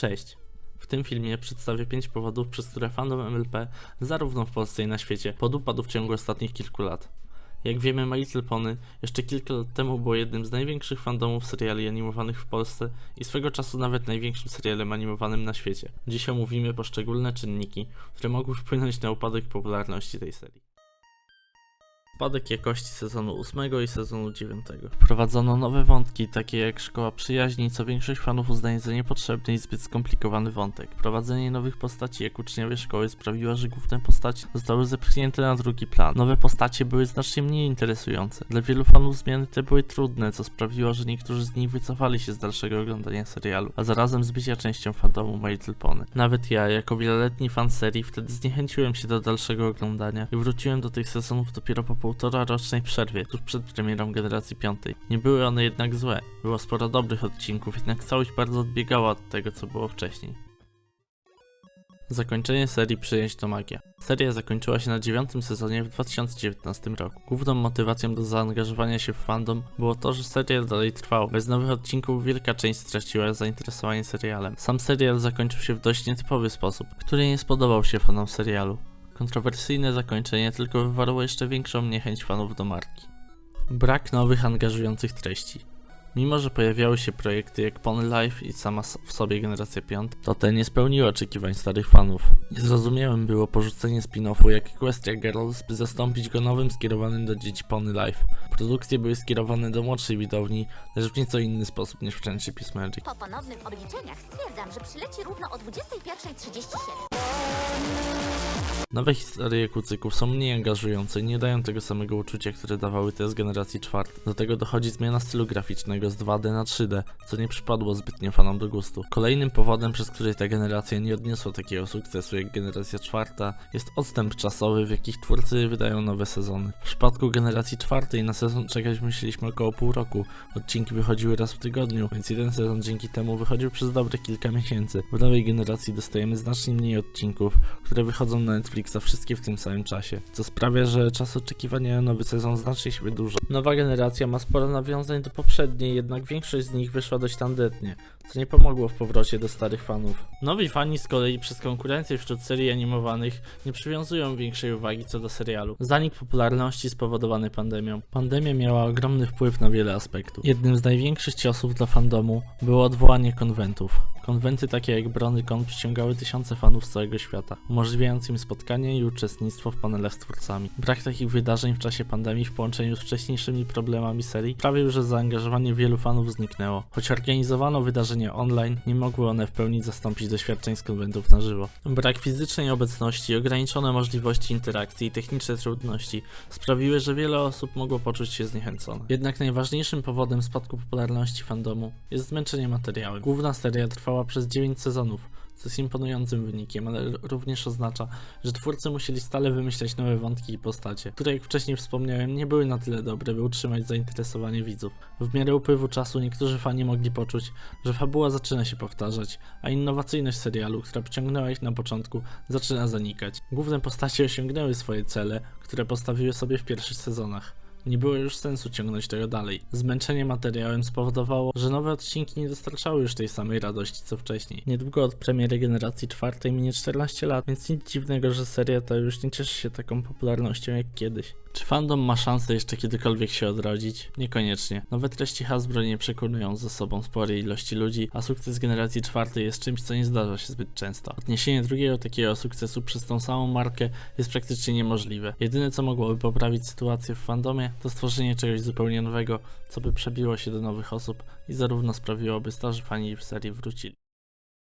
Cześć! W tym filmie przedstawię 5 powodów, przez które fandom MLP zarówno w Polsce i na świecie podupadł w ciągu ostatnich kilku lat. Jak wiemy, My Little Pony jeszcze kilka lat temu było jednym z największych fandomów seriali animowanych w Polsce i swego czasu nawet największym serialem animowanym na świecie. Dziś omówimy poszczególne czynniki, które mogły wpłynąć na upadek popularności tej serii. Spadek jakości sezonu 8 i sezonu 9. Wprowadzono nowe wątki, takie jak szkoła przyjaźni, co większość fanów uznaje za niepotrzebny i zbyt skomplikowany wątek. Wprowadzenie nowych postaci jak uczniowie szkoły sprawiło, że główne postaci zostały zepchnięte na drugi plan. Nowe postacie były znacznie mniej interesujące. Dla wielu fanów zmiany te były trudne, co sprawiło, że niektórzy z nich wycofali się z dalszego oglądania serialu, a zarazem z bycia częścią fandomu My Little Pony. Nawet ja, jako wieloletni fan serii, wtedy zniechęciłem się do dalszego oglądania i wróciłem do tych sezonów dopiero po półtora rocznej przerwie, tuż przed premierą generacji piątej. Nie były one jednak złe. Było sporo dobrych odcinków, jednak całość bardzo odbiegała od tego, co było wcześniej. Zakończenie serii Przyjaźń to magia. Seria zakończyła się na dziewiątym sezonie w 2019 roku. Główną motywacją do zaangażowania się w fandom było to, że serial dalej trwał. Bez nowych odcinków wielka część straciła zainteresowanie serialem. Sam serial zakończył się w dość nietypowy sposób, który nie spodobał się fanom serialu. Kontrowersyjne zakończenie tylko wywarło jeszcze większą niechęć fanów do marki. Brak nowych angażujących treści. Mimo, że pojawiały się projekty jak Pony Life i sama w sobie generacja 5, to te nie spełniły oczekiwań starych fanów. Niezrozumiałym było porzucenie spin-offu jak Equestria Girls, by zastąpić go nowym skierowanym do dzieci Pony Life. Produkcje były skierowane do młodszej widowni, lecz w nieco inny sposób niż Friendship is Magic. Po ponownych obliczeniach stwierdzam, że przyleci równo o 21.37. Nowe historie kucyków są mniej angażujące i nie dają tego samego uczucia, które dawały te z generacji czwartej. Do tego dochodzi zmiana stylu graficznego z 2D na 3D, co nie przypadło zbytnio fanom do gustu. Kolejnym powodem, przez który ta generacja nie odniosła takiego sukcesu jak generacja czwarta, jest odstęp czasowy, w jakich twórcy wydają nowe sezony. W przypadku generacji czwartej na sezon czekać musieliśmy około pół roku. Odcinki wychodziły raz w tygodniu, więc jeden sezon dzięki temu wychodził przez dobre kilka miesięcy. W nowej generacji dostajemy znacznie mniej odcinków, które wychodzą na Netflixa wszystkie w tym samym czasie, co sprawia, że czas oczekiwania na nowy sezon znacznie się wydłuża. Nowa generacja ma sporo nawiązań do poprzedniej, jednak większość z nich wyszła dość tandetnie, co nie pomogło w powrocie do starych fanów. Nowi fani z kolei przez konkurencję wśród serii animowanych nie przywiązują większej uwagi co do serialu. Zanik popularności spowodowany pandemią. Pandemia miała ogromny wpływ na wiele aspektów. Jednym z największych ciosów dla fandomu było odwołanie konwentów. Konwenty takie jak BronyCon przyciągały tysiące fanów z całego świata, umożliwiając im spotkanie i uczestnictwo w panelach z twórcami. Brak takich wydarzeń w czasie pandemii w połączeniu z wcześniejszymi problemami serii sprawił, że zaangażowanie wielu fanów zniknęło. Choć organizowano wydarzenia online, nie mogły one w pełni zastąpić doświadczeń z konwentów na żywo. Brak fizycznej obecności, ograniczone możliwości interakcji i techniczne trudności sprawiły, że wiele osób mogło poczuć się zniechęcone. Jednak najważniejszym powodem spadku popularności fandomu jest zmęczenie materiałem. Główna seria trwała przez 9 sezonów, co jest imponującym wynikiem, ale również oznacza, że twórcy musieli stale wymyślać nowe wątki i postacie, które jak wcześniej wspomniałem nie były na tyle dobre, by utrzymać zainteresowanie widzów. W miarę upływu czasu niektórzy fani mogli poczuć, że fabuła zaczyna się powtarzać, a innowacyjność serialu, która pociągnęła ich na początku, zaczyna zanikać. Główne postacie osiągnęły swoje cele, które postawiły sobie w pierwszych sezonach. Nie było już sensu ciągnąć tego dalej. Zmęczenie materiałem spowodowało, że nowe odcinki nie dostarczały już tej samej radości co wcześniej. Niedługo od premiery generacji czwartej minie 14 lat, więc nic dziwnego, że seria ta już nie cieszy się taką popularnością jak kiedyś. Czy fandom ma szansę jeszcze kiedykolwiek się odrodzić? Niekoniecznie. Nowe treści Hasbro nie przekonują ze sobą sporej ilości ludzi, a sukces generacji czwartej jest czymś, co nie zdarza się zbyt często. Odniesienie drugiego takiego sukcesu przez tą samą markę jest praktycznie niemożliwe. Jedyne co mogłoby poprawić sytuację w fandomie to stworzenie czegoś zupełnie nowego, co by przebiło się do nowych osób i zarówno sprawiłoby starzy fani w serii wrócili.